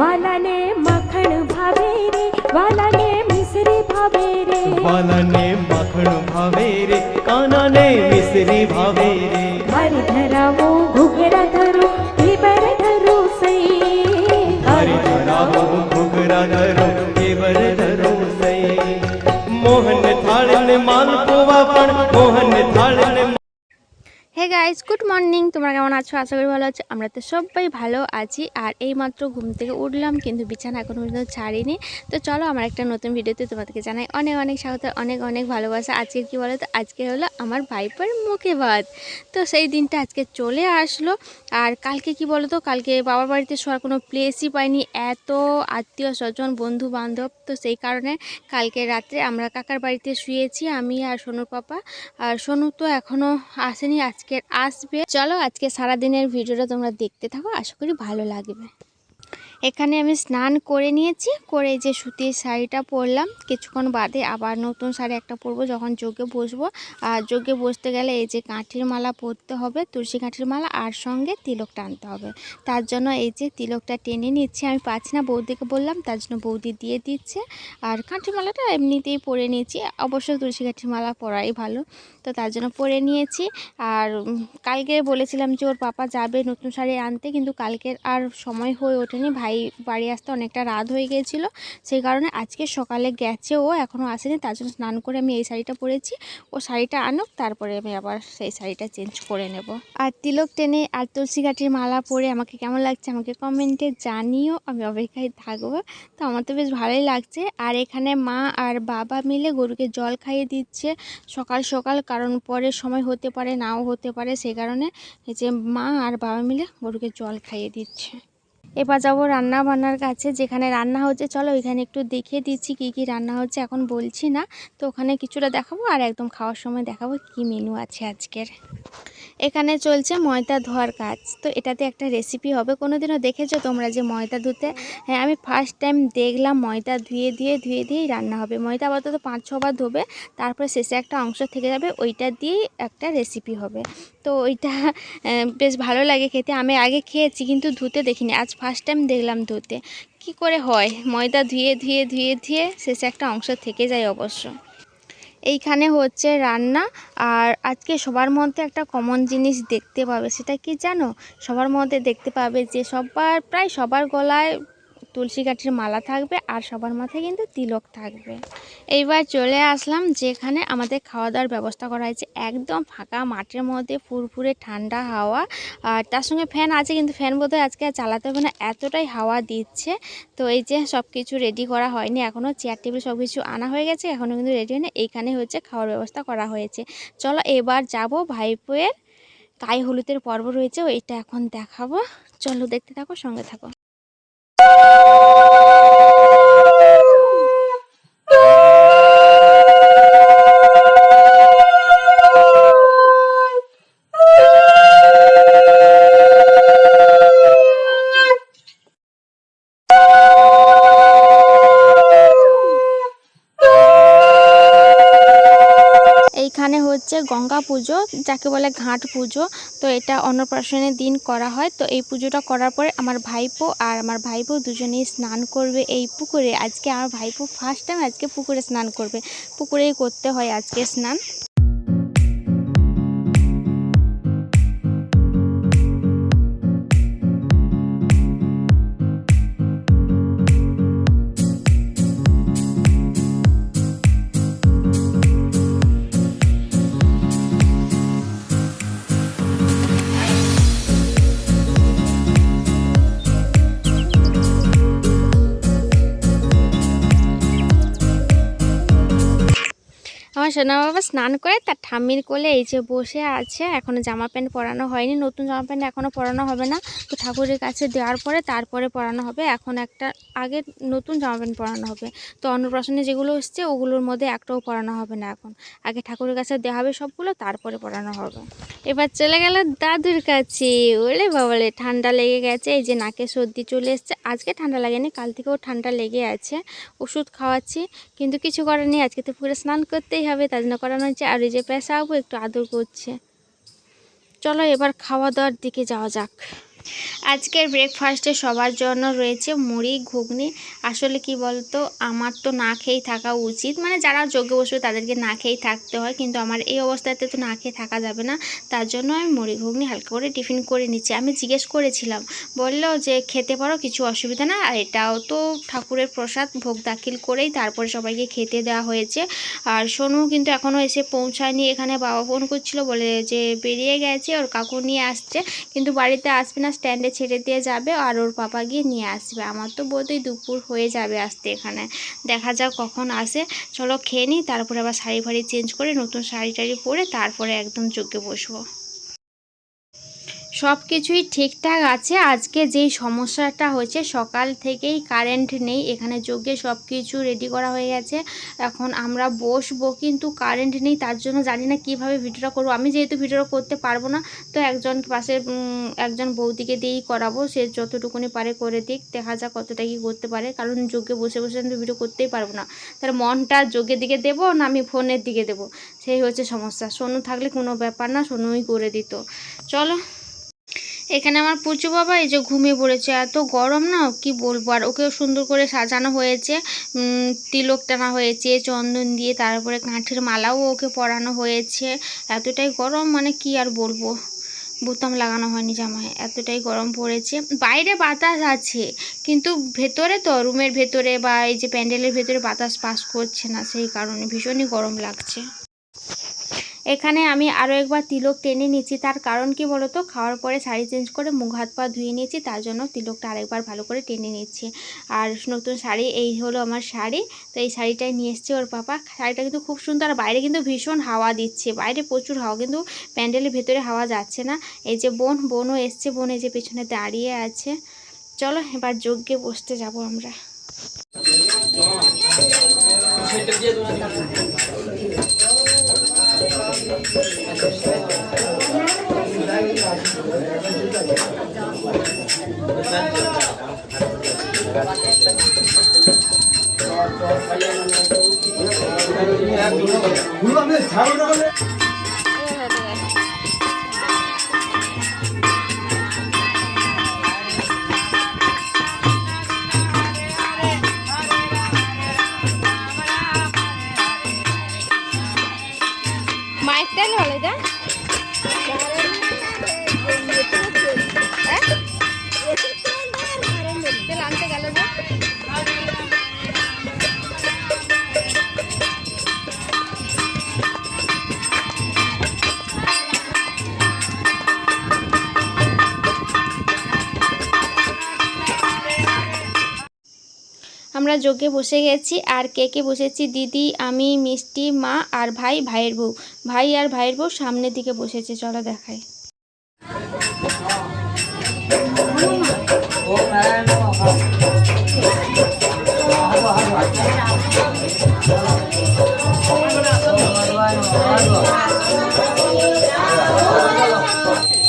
વાલાને મખણ ભાવે રે વાલાને મિસરી ભાવે રે. વાલાને મખણ ભાવે રે કાનાને મિસરી ભાવે રે. મારી ધરાવો ઘુઘરા ધરો ઘેબર ધરો સઈ. મારી ધરાવો ઘુઘરા ધરો ઘેબર ધરો સઈ. મોહન થાળ ને માલપોવા પણ મોહન થાળ হে গাইস গুড মর্নিং তোমরা কেমন আছো? আশা করি ভালো আছো। আমরা তো সবাই ভালো আছি। আর এই মাত্র ঘুম থেকে উঠলাম, কিন্তু বিছানা এখনও পর্যন্ত ছাড়িনি। তো চলো, আমার একটা নতুন ভিডিওতে তোমাদেরকে জানাই অনেক অনেক স্বাগত, অনেক অনেক ভালোবাসা। আজকে কি বলো তো আজকে হলো আমার ভাইপোর মুখে ভাত। তো সেই দিনটা আজকে চলে আসলো। আর কালকে কি বলো তো কালকে বাবার বাড়িতে শোয়ার কোনো প্লেসই পাইনি। এত আত্মীয় স্বজন বন্ধু বান্ধব তো সেই কারণে কালকে রাত্রে আমরা কাকার বাড়িতে শুয়েছি, আমি আর সোনুর পাপা। আর সোনু তো এখনও আসেনি। আজকে আসবে। চলো আজকে সারাদিনের ভিডিওটা তোমরা দেখতে থাকো আশা করি ভালো লাগবে। এখানে আমি স্নান করে নিয়েছি, করে যে সুতির শাড়িটা পরলাম। কিছুক্ষণ বাদে আবার নতুন শাড়ি একটা পরবো, যখন যোগে বসবো। আর যোগে বসতে গেলে এই যে কাঠির মালা পরতে হবে, তুলসী কাঠির মালা আর সঙ্গে তিলক টানতে হবে। তার জন্য এই যে তিলকটা টেনে নিচ্ছে। আমি পাচ্ছি না বৌদিকে বললাম, তার জন্য বৌদি দিয়ে দিচ্ছে। আর কাঠির মালাটা এমনিতেই পরে নিয়েছি। অবশ্যই তুলসী কাঠির মালা পরাই ভালো। তো তার জন্য পরে নিয়েছি। আর কালকে বলেছিলাম যে ওর পাপা যাবে নতুন শাড়ি আনতে, কিন্তু কালকের আর সময় হয়ে ওঠেনি। ভাই বাড়ি আসতে অনেকটা রাত হয়ে গিয়েছিল। সেই কারণে আজকে সকালে গেছে ও এখনও আসেনি, তার জন্য স্নান করে আমি এই শাড়িটা পরেছি। ও শাড়িটা আনুক, তারপরে আমি আবার সেই শাড়িটা চেঞ্জ করে নেব। আর তিলক টেনে আর তুলসী কাঠির মালা পরে আমাকে কেমন লাগছে আমাকে কমেন্টে জানিও, আমি অপেক্ষায় থাকব। তো আমার তো বেশ ভালোই লাগছে। আর এখানে মা আর বাবা মিলে গরুকে জল খাইয়ে দিচ্ছে সকাল সকাল, কারণ পরে সময় হতে পারে, নাও হতে পারে, সেই কারণে যে মা আর বাবা মিলে গরুকে জল খাইয়ে দিচ্ছে। এবার যাব রান্না বান্নার কাছে, যেখানে রান্না হচ্ছে। চলো ওইখানে একটু দেখিয়ে দিচ্ছি কি কি রান্না হচ্ছে, এখন বলছি না। তো ওখানে কিছুটা দেখাবো আর একদম খাওয়ার সময় দেখাবো কি মেনু আছে আজকের। এখানে চলছে ময়দা ধোয়ার কাজ। তো এটাতে একটা রেসিপি হবে। কোনো দিনও দেখেছ তোমরা যে ময়দা ধুতে? হ্যাঁ আমি ফার্স্ট টাইম দেখলাম ময়দা ধুয়ে ধুয়ে ধুয়ে দিয়েই রান্না হবে। ময়দা আপাতত পাঁচ ছবার ধোবে, তারপরে শেষে একটা অংশ থেকে যাবে, ওইটা দিয়েই একটা রেসিপি হবে। তো ওইটা বেশ ভালো লাগে খেতে। আমি আগে খেয়েছি কিন্তু ধুতে দেখিনি। আজ ফার্স্ট টাইম দেখলাম ধুতে। কি করে হয়? ময়দা ধুয়ে ধুয়ে ধুয়ে ধুয়ে শেষে একটা অংশ থেকে যায় অবশ্য। এইখানে হচ্ছে রান্না। আর আজকে সবার মধ্যে একটা কমন জিনিস দেখতে পাবে। সেটা কি জানো? সবার মধ্যে দেখতে পাবে যে সবার, প্রায় সবার গলায় তুলসী কাঠির মালা থাকবে আর সবার মাথায় কিন্তু তিলক থাকবে। এইবার চলে আসলাম যেখানে আমাদের খাওয়া দাওয়ার ব্যবস্থা করা হয়েছে। একদম ফাঁকা মাঠের মধ্যে, ফুরফুরে, ঠান্ডা হাওয়া। আর তার সঙ্গে ফ্যান আছে কিন্তু ফ্যান বোধহয় আজকে আর চালাতে হবে না, এতটাই হাওয়া দিচ্ছে। তো এই যে সব কিছু রেডি করা হয়নি এখনও চেয়ার টেবিল সব কিছু আনা হয়ে গেছে এখনও কিন্তু রেডি হয়নি। এইখানে হচ্ছে খাওয়ার ব্যবস্থা করা হয়েছে। চলো এবার যাব ভাইপোয়ের গায়ে হলুদের পর্ব রয়েছে, ওইটা এখন দেখাবো। চলো দেখতে থাকো, সঙ্গে থাকো। Thank you. গঙ্গা পুজো, যাকে বলে ঘাট পুজো। তো এটা অন্নপ্রাশনের দিন করা হয়। তো এই পুজোটা করার পরে আমার ভাইপো আর আমার ভাইপো দুজনেই স্নান করবে এই পুকুরে। আজকে আমার ভাইপো ফার্স্ট টাইম আজকে পুকুরে স্নান করবে। পুকুরেই করতে হয় আজকে স্নান। সোনা বাবা স্নান করে তার ঠাম্মির কোলে এই যে বসে আছে এখনও জামা প্যান্ট পরানো হয়নি, নতুন জামা প্যান্ট এখনও পরানো হবে না। তো ঠাকুরের কাছে দেওয়ার পরে তারপরে পরানো হবে, এখন একটা আগে নতুন জামা প্যান্ট পরানো হবে। তো অন্নপ্রাশনে যেগুলো এসছে, ওগুলোর মধ্যে একটাও পরানো হবে না এখন। আগে ঠাকুরের কাছে দেওয়া হবে সবগুলো, তারপরে পরানো হবে। এবার চলে গেল দাদুর কাছে। ওলে বাবালে ঠান্ডা লেগে গেছে, এই যে নাকে সর্দি চলে এসছে। আজকে ঠান্ডা লাগেনি, কাল থেকেও ঠান্ডা লেগে আছে। ওষুধ খাওয়াচ্ছি, কিন্তু কিছু করার নেই, আজকে তো পুরো স্নান করতেই হবে জন্য করানো হয়েছে আর এই যে পেশাবো একটু আদর করছে। চলো এবার খাওয়া দাওয়ার দিকে যাওয়া যাক। আজকের ব্রেকফাস্টে সবার জন্য রয়েছে মুড়ি, ঘুগনি। আসলে কি বলতো, আমার তো না খেয়েই থাকা উচিত। মানে যারা যোগ্য বসবে তাদেরকে না খেয়েই থাকতে হয়। কিন্তু আমার এই অবস্থাতে তো না খেয়ে থাকা যাবে না। তার জন্য আমি মুড়ি, ঘুগনি হালকা করে টিফিন করে নিচ্ছি। আমি জিজ্ঞেস করেছিলাম, বলল যে, খেতে পারো? কিছু অসুবিধা না? আর এটাও তো ঠাকুরের প্রসাদ, ভোগ দাখিল করেই তারপরে সবাইকে খেতে দেওয়া হয়েছে। আর সোনু কিন্তু এখনও এসে পৌঁছায়নি। এখানে বাবা ফোন করছিল, বলে যে, বেরিয়ে গেছে, ওর কাকু নিয়ে আসছে। কিন্তু বাড়িতে আসবে না স্ট্যান্ডে ছেড়ে দিয়ে যাবে আর ওর পাপা গিয়ে নিয়ে আসবে। আমার তো বোধহয় দুপুর হয়ে যাবে আসতে এখানে। দেখা যাক কখন আসে। চলো খেয়ে নিই, তারপরে আবার শাড়ি ফাড়ি চেঞ্জ করে নতুন শাড়ি টাড়ি পরে তারপরে একদম চোখে বসবো। সব কিছুই ঠিকঠাক আছে। আজকে যেই সমস্যাটা হয়েছে, সকাল থেকেই কারেন্ট নেই। এখানে যোগ্যে সব কিছু রেডি করা হয়ে গেছে। এখন আমরা বসবো, কিন্তু কারেন্ট নেই, তার জন্য জানি না কীভাবে ভিডিওটা করব। আমি যেহেতু ভিডিওটা করতে পারব না, তো একজন পাশে একজন বৌদিকে দিয়েই করাবো। সে যতটুকুনি পারে করে দিক, দেখা যাক কতটা কি করতে পারে। কারণ যোগ্যে বসে বসে আমি তো ভিডিও করতেই পারব না। তার মনটা যোগের দিকে দেবো না আমি ফোনের দিকে দেবো? সেই হচ্ছে সমস্যা। সোনু থাকলে কোনো ব্যাপার না, সোনুই করে দিত। চলো এখানে আমার পুচু বাবা এই যে ঘুমিয়ে পড়েছে, এত গরম না, কি বলব? আর ওকেও সুন্দর করে সাজানো হয়েছে তিলক টানা হয়েছে, চন্দন দিয়ে, তারপরে কাঠের মালাও ওকে পরানো হয়েছে। এতটাই গরম মানে কি আর বলব? বোতাম লাগানো হয়নি জামায়, এতটাই গরম পড়েছে। বাইরে বাতাস আছে, কিন্তু ভেতরে তো, রুমের ভেতরে বা এই যে প্যান্ডেলের ভেতরে বাতাস পাস করছে না, সেই কারণে ভীষণই গরম লাগছে। এখানে আমি আরও একবার তিলক টেনে নিচ্ছি। তার কারণ কি বলতো? খাওয়ার পরে শাড়ি চেঞ্জ করে মুখ, হাত, পা ধুয়ে নিয়েছি, তার জন্য তিলকটা আরেকবার ভালো করে টেনে নিচ্ছি। আর নতুন শাড়ি, এই হলো আমার শাড়ি। তো এই শাড়িটাই নিয়ে এসছে ওর পাপা। শাড়িটা কিন্তু খুব সুন্দর। আর বাইরে কিন্তু ভীষণ হাওয়া দিচ্ছে। বাইরে প্রচুর হাওয়া, কিন্তু প্যান্ডেলের ভেতরে হাওয়া যাচ্ছে না। এই যে বোন, বোনও এসছে। বোন এই যে পেছনে দাঁড়িয়ে আছে। চলো, এবার যজ্ঞে বসতে যাব আমরা। 올라가면 잘 올라가네. আমরা যোগে বসে গেছি আর কে কে বসেছি দিদি আমি মিষ্টি মা আর ভাই ভাইয়ের বউ ভাই আর ভাইয়ের বউ সামনের দিকে বসেছে চলো দেখাই Hare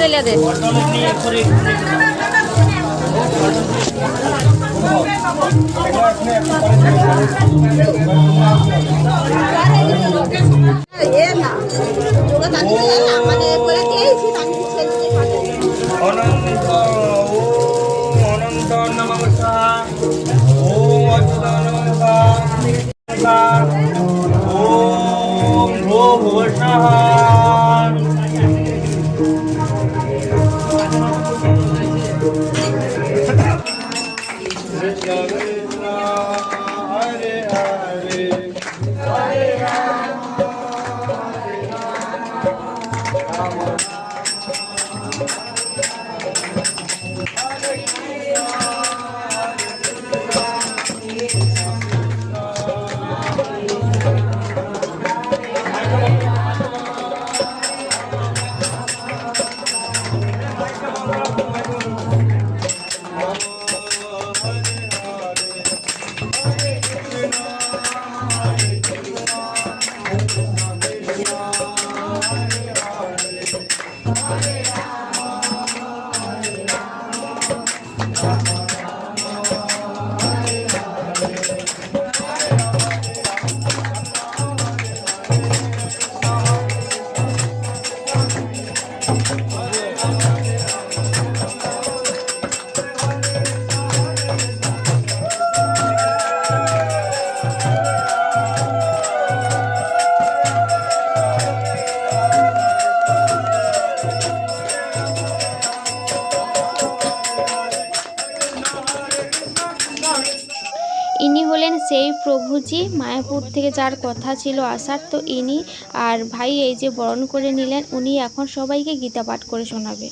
হাতে হাতে লে দে ইনি হলেন সেই প্রভুজি। মায়াপুর থেকে যার কথা ছিল আসার তো ইনি। আর ভাই এই যে বরণ করে নিলেন, উনি এখন সবাইকে গীতা পাঠ করে শোনাবে।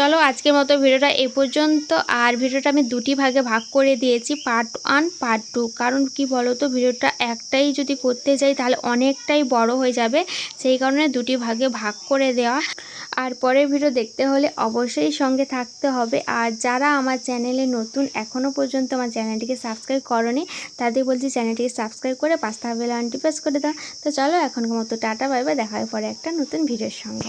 চলো আজকের মতো ভিডিওটা এ পর্যন্ত। আর ভিডিওটা আমি দুটি ভাগে ভাগ করে দিয়েছি পার্ট ওয়ান পার্ট টু কারণ কি বলো তো ভিডিওটা একটাই যদি করতে যাই তাহলে অনেকটাই বড় হয়ে যাবে। সেই কারণে দুটি ভাগে ভাগ করে দেওয়া। আর পরের ভিডিও দেখতে হলে অবশ্যই সঙ্গে থাকতে হবে। আর যারা আমার চ্যানেলে নতুন এখনও পর্যন্ত আমার চ্যানেলটিকে সাবস্ক্রাইব করনি, তাদের বলছি চ্যানেলটিকে সাবস্ক্রাইব করে পাঁচটা বেলা আনটি প্রেস করে দাও। তো চলো এখনকার মতো টাটা বাই বাই দেখা হয় পরে একটা নতুন ভিডিওর সঙ্গে।